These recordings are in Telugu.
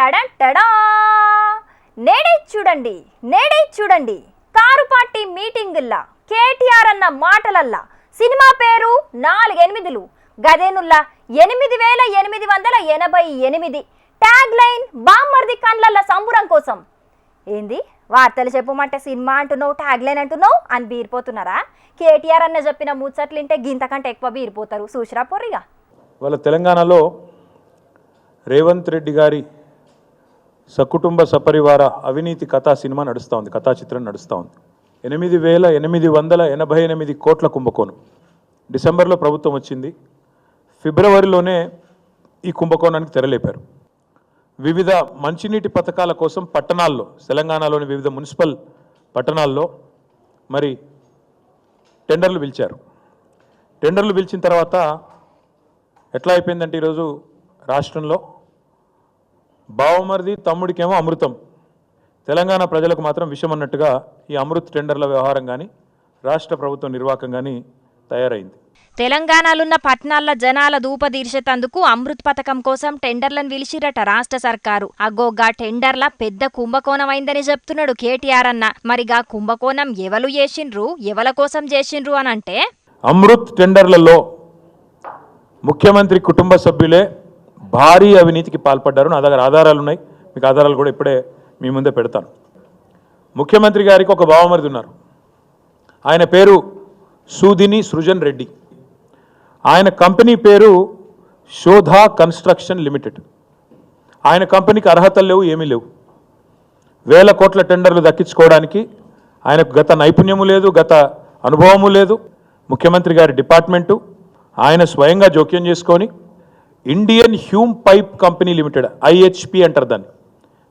టడన్ టడా. నేడే చూడండి నేడే చూడండి. కారు పార్టీ మీటింగుల్లా కేటీఆర్ అన్న మాటలల్లా. సినిమా పేరు నాలుగు ఎనిమిదిలు గదేనుల్లా ఎనిమిది వేల ఎనిమిది వందల ఎనభై ఎనిమిది. ట్యాగ్ లైన్ బామ్మర్ది కండ్లల్ల సంబురం కోసం. ఏంది? వార్తలు చెప్పమంటే సినిమా అంటున్నావు ట్యాగ్ లైన్ అంటున్నావు? అని బీరిపోతున్నారా? కేటీఆర్ అన్న చెప్పిన ముచ్చట్లుంటే గింతకంటే ఎక్కువ బీరిపోతారు. చూసిరా పొర్రిగా. వాళ్ళ తెలంగాణలో రేవంత్ రెడ్డి గారి సకుటుంబ సపరివార అవినీతి కథా సినిమా నడుస్తూ ఉంది కథా చిత్రం నడుస్తూ ఉంది. ఎనిమిది వేల ఎనిమిది వందల ఎనభై ఎనిమిది కోట్ల కుంభకోణం. డిసెంబర్లో ప్రభుత్వం వచ్చింది. ఫిబ్రవరిలోనే ఈ కుంభకోణానికి తెరలేపారు. వివిధ మంచినీటి పథకాల కోసం పట్టణాల్లో తెలంగాణలోని వివిధ మున్సిపల్ పట్టణాల్లో మరి టెండర్లు పిలిచారు. టెండర్లు పిలిచిన తర్వాత ఎట్లా అయిపోయిందంటే ఈరోజు రాష్ట్రంలో బావమరిది తమ్ముడికేమో అమృతం. తెలంగాణ ప్రజలకు మాత్రం విషం అన్నట్టుగా ఈ అమృత్ టెండర్ల వ్యవహారం కానీ రాష్ట్ర ప్రభుత్వ నిర్వాహకం కానీ తయారైంది. తెలంగాణలున్న పట్నాల జనాల దూప తీర్చేతందుకు అమృత్ పథకం కోసం టెండర్లను పిలిచిరట రాష్ట్ర సర్కారు. అగోగా టెండర్ల పెద్ద కుంభకోణం అయిందని చెప్తున్నాడు కేటీఆర్ అన్న. మరిగా కుంభకోణం ఎవలు చేసిండ్రు ఎవల కోసం చేసిండ్రు అని అంటే అమృత్ టెండర్లలో ముఖ్యమంత్రి కుటుంబ సభ్యులే భారీ అవినీతికి పాల్పడ్డారు. నా దగ్గర ఆధారాలు ఉన్నాయి. మీకు ఆధారాలు కూడా ఇప్పుడే మీ ముందే పెడతాను. ముఖ్యమంత్రి గారికి ఒక బావమరిది ఉన్నారు. ఆయన పేరు సూదిని సృజన్ రెడ్డి. ఆయన కంపెనీ పేరు శోధా కన్స్ట్రక్షన్ లిమిటెడ్. ఆయన కంపెనీకి అర్హతలు లేవు ఏమీ లేవు. వేల కోట్ల టెండర్లు దక్కించుకోవడానికి ఆయనకు గత నైపుణ్యము లేదు గత అనుభవము లేదు. ముఖ్యమంత్రి గారి డిపార్ట్మెంటు ఆయన స్వయంగా జోక్యం చేసుకొని Indian Hume pipe company limited IHP అంటారు దాన్ని.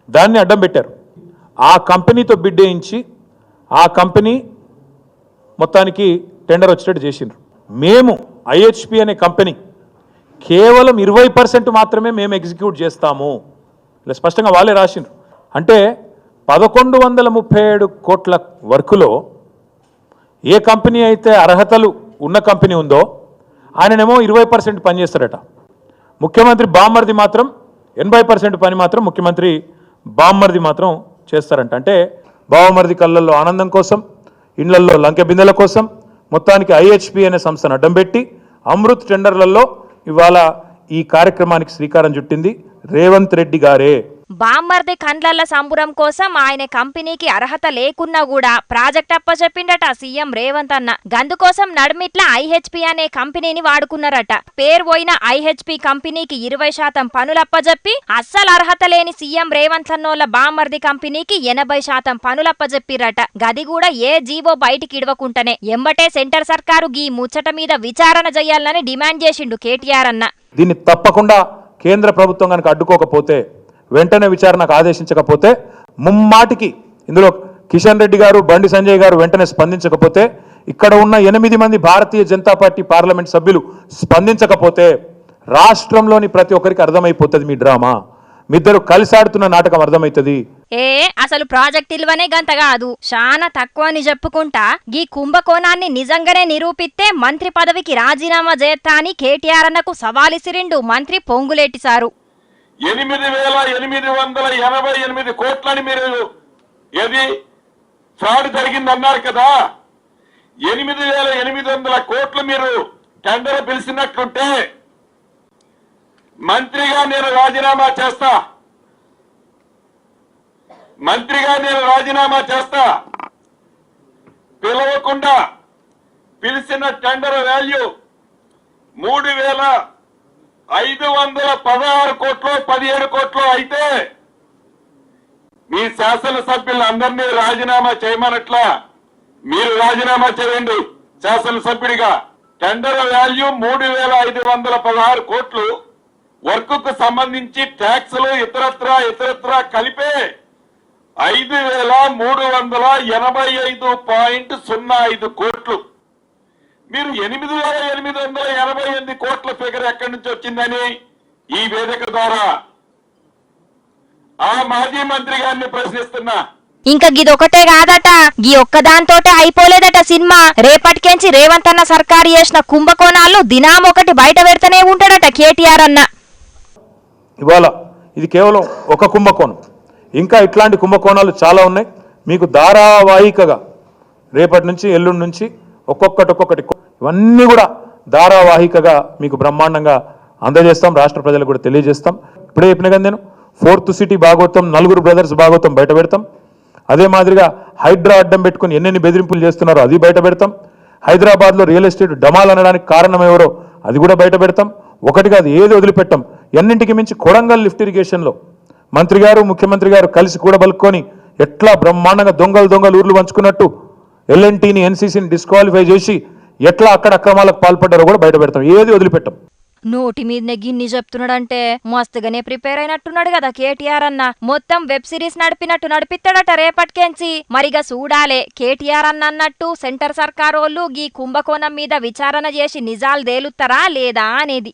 దాన్ని అడ్డం పెట్టారు. ఆ కంపెనీతో బిడ్ వేయించి ఆ కంపెనీ మొత్తానికి టెండర్ వచ్చేటట్టు చేసిండ్రు. మేము ఐహెచ్పి అనే కంపెనీ కేవలం ఇరవై పర్సెంట్ మాత్రమే మేము ఎగ్జిక్యూట్ చేస్తాము. ఇలా స్పష్టంగా వాళ్ళే రాసిండ్రు. అంటే పదకొండు వందల ముప్పై ఏడు కోట్ల వర్కులో ఏ కంపెనీ అయితే అర్హతలు ఉన్న కంపెనీ ఉందో ఆయననేమో ఇరవై పర్సెంట్ పనిచేస్తారట. ముఖ్యమంత్రి బామ్మర్ది మాత్రం ఎనభై పర్సెంట్ పని మాత్రం ముఖ్యమంత్రి బామ్మర్ది మాత్రం చేస్తారంట. అంటే బావమరిది కళ్ళల్లో ఆనందం కోసం ఇండ్లల్లో లంకె బిందెల కోసం మొత్తానికి ఐహెచ్పి అనే సంస్థను అడ్డం పెట్టి అమృత్ టెండర్లలో ఇవాళ ఈ కార్యక్రమానికి శ్రీకారం చుట్టింది రేవంత్ రెడ్డి గారే. బామ్మర్ది కండ్లల్ల సంబురం కోసం ఆయన కంపెనీకి అర్హత లేకున్నా కూడా ప్రాజెక్ట్ అప్పచెప్పిండట సీఎం రేవంత్ అన్న. గందుకోసం నడిమిట్ల ఐహెచ్పి అనే కంపెనీని వాడుకున్నారట. పేరు పోయిన ఐహెచ్పి కంపెనీకి ఇరవై శాతం పనులప్పజెప్పి అస్సలు అర్హత లేని సీఎం రేవంత్ అన్నోళ్ళ బామ్మర్ది కంపెనీకి ఎనభై శాతం పనులప్పజెప్పిరట గది కూడా ఏ జీవో బయటికి ఇడవకుంటనే. ఎంబటే సెంటర్ సర్కారు గీ ముచ్చట మీద విచారణ చేయాలని డిమాండ్ చేసిండు కేటీఆర్ అన్న. దీన్ని తప్పకుండా కేంద్ర ప్రభుత్వం కనుక అడ్డుకోకపోతే వెంటనే విచారణకు ఆదేశించకపోతే ముమ్మాటికి ఇందులో కిషన్ రెడ్డి గారు బండి సంజయ్ గారు వెంటనే స్పందించకపోతే ఇక్కడ ఉన్న ఎనిమిది మంది భారతీయ జనతా పార్టీ పార్లమెంట్ సభ్యులు స్పందించకపోతే రాష్ట్రంలోని ప్రతి ఒక్కరికి అర్థమైపోతుంది మీ డ్రామా. మీద్దరు కలిసి ఆడుతున్న నాటకం అర్థమవుతుంది ఏ అసలు ప్రాజెక్ట్ ఇల్వనే గంత కాదు. చాలా తక్కువ అని చెప్పుకుంటా గీ కుంభకోణాన్ని నిజంగానే నిరూపిస్తే మంత్రి పదవికి రాజీనామా చేస్తా అని కేటీఆర్ అన్నకు సవాలిసిరిండు మంత్రి పొంగులేటిసారు ఎనిమిది వేల ఎనిమిది వందల ఎనభై ఎనిమిది కోట్లని మీరు ఏది ఫ్రాడ్ జరిగింది అన్నారు కదా. ఎనిమిది వేల ఎనిమిది వందల కోట్లు మీరు టెండర్ పిలిచినట్లుంటే మంత్రిగా నేను రాజీనామా చేస్తా. మంత్రిగా నేను రాజీనామా చేస్తా. పిలవకుండా పిలిచిన టెండర్ వాల్యూ మూడు వేల ఐదు వందల పదహారు కోట్లు పదిహేడు కోట్లు అయితే మీ శాసనసభ్యులందరినీ రాజీనామా చేయమనట్లా మీరు రాజీనామా చేయండి. శాసనసభ్యుడిగా టెండర్ వాల్యూ మూడు వేల ఐదు వందల పదహారు కోట్లు వర్క్కు సంబంధించి ట్యాక్స్లు ఇతరత్రా ఇతరత్రా కలిపే ఐదు వేల మూడు వందల ఎనభై ఐదు పాయింట్ సున్నా ఐదు కోట్లు. మీరు ఎనిమిది వేల ఎనిమిది వందల ఎనభై ఎనిమిది కోట్ల ఫిగర్ ఎక్కడి నుంచి వచ్చిందని ఈ వేదిక ద్వారా ఆ మాజీ మంత్రి గారిని ప్రశ్నిస్తున్నా. ఇంకా గిదొకటే కాదట గీ ఒక్కదాంతోటే అయిపోలేదట సినిమా. రేపటికెంచి రేవంత్ అన్న సర్కారు చేసిన కుంభకోణాలు దినామొకటి బయట పెడతనే ఉంటాడట కేటీఆర్ అన్న. ఇవాళ ఇది కేవలం ఒక కుంభకోణం. ఇంకా ఇట్లాంటి కుంభకోణాలు చాలా ఉన్నాయి. మీకు ధారావాహికగా రేపటి నుంచి ఎల్లుండి నుంచి ఒక్కొక్కటి ఒక్కొక్కటి ఇవన్నీ కూడా ధారావాహికగా మీకు బ్రహ్మాండంగా అందజేస్తాం రాష్ట్ర ప్రజలకు కూడా తెలియజేస్తాం. ఇప్పుడే చెప్పిన కదా నేను ఫోర్త్ సిటీ భాగవతం నలుగురు బ్రదర్స్ భాగవతం బయట పెడతాం. అదే మాదిరిగా హైడ్రా అడ్డం పెట్టుకుని ఎన్నెన్ని బెదిరింపులు చేస్తున్నారో అది బయట పెడతాం. హైదరాబాద్లో రియల్ ఎస్టేట్ డమాల్ అనడానికి కారణం ఎవరో అది కూడా బయట పెడతాం. ఒకటి కాదు ఏది వదిలిపెట్టాం? ఎన్నింటికి మించి కొడంగల్ లిఫ్ట్ ఇరిగేషన్లో మంత్రి గారు ముఖ్యమంత్రి గారు కలిసి కూడా బలుక్కొని ఎట్లా బ్రహ్మాండంగా దొంగలు దొంగలు ఊర్లు పంచుకున్నట్టు ఎల్ఎన్టీని ఎన్సీసీని డిస్క్వాలిఫై చేసి ఎట్లా అక్కడ అక్రమాలకు పాల్పడ్డారో కూడా బయట పెడతాం. ఏది వదిలిపెట్టాం. నోటి మీద గిన్ని చెప్తున్నాడంటే మస్తుగానే ప్రిపేర్ అయినట్టున్నాడు కదా కేటీఆర్ అన్న. మొత్తం వెబ్ సిరీస్ నడిపినట్టు నడిపిస్తాడట రేపటికేంచి. మరిగా చూడాలే. కేటీఆర్ అన్న అన్నట్టు సెంటర్ సర్కారోళ్ళు గీ కుంభకోణం మీద విచారణ చేసి నిజాలు తేలుతారా లేదా అనేది.